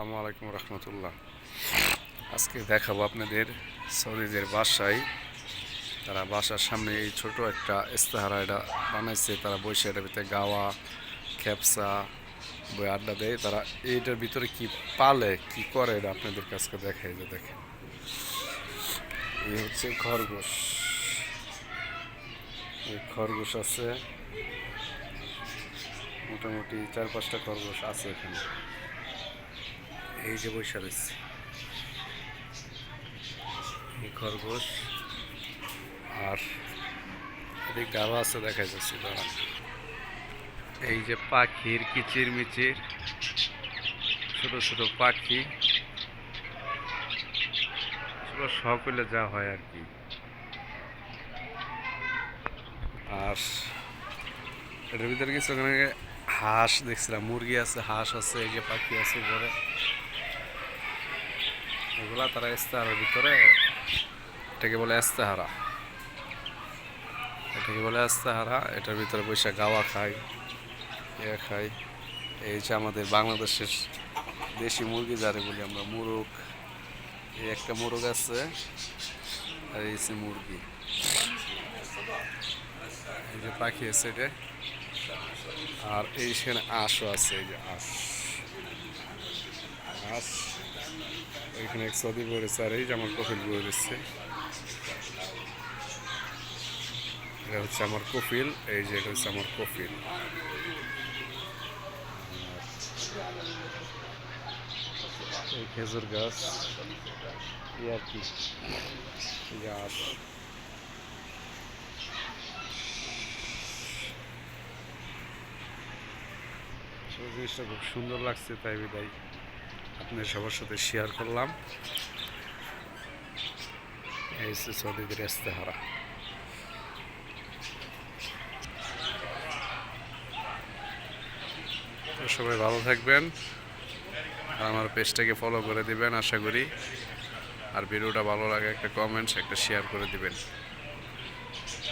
আসসালামু আলাইকুম রহমতুল্লাহ। আজকে দেখাবো আপনাদের সৌদিদের বাসায়। তারা বাসার সামনে এই ছোট একটা ইস্তাহারা এটা বানাইছে। তারা বসে এটার ভিতরে গাওয়া, খেপসা, বই আড্ডা দেয়। তারা এইটার ভিতরে কি পালে, কি করে এটা আপনাদের কাছকে দেখাই যে দেখে এই হচ্ছে খরগোশ। এই খরগোশ আছে। মোটামুটি চার পাঁচটা খরগোশ আছে এখানে। এই যে বৈশা রয়েছে। এই খরগোশ আর এদিকে আছে দেখা যাচ্ছে এই যে পাখির কিচির মিচির ছোট ছোট পাখি সকলে যা হয় আর কি। আর এটার ভিতরে কিছু ওখানে হাঁস দেখছিলাম, মুরগি আছে, হাঁস আছে, এই যে পাখি আছে উপরে। এগুলা তারা ইস্তাহারের ভিতরে এটাকে বলে ইস্তাহারা। এটাকে বলে ইস্তাহারা, এটার ভিতরে বৈশাখ গাওয়া খায় ইয়ে খাই এই যে আমাদের বাংলাদেশের দেশি মুরগি যারে বলি আমরা, মুরগ, এই একটা মুরগ আছে আর এই যে মুরগি। এই যে পাখি আছে এটা। আর এই সেখানে আঁশও আছে, এই যে আঁশ। এখানে এক সদি পড়েছে আর এই যে আমার বয়ে রয়েছে। এটা হচ্ছে আমার কফিল, এই যে এটা হচ্ছে আমার কফিল। এই খেজুর গাছ আর কি গাছ জিনিসটা খুব সুন্দর লাগছে, তাই বিদায়। আপনার সবার সাথে শেয়ার করলাম। এই সৌদিদের ইস্তেহারা। সবাই ভালো থাকবেন। আর আমার পেজটাকে ফলো করে দিবেন, আশা করি। আর ভিডিওটা ভালো লাগে, একটা কমেন্টস একটা শেয়ার করে দিবেন।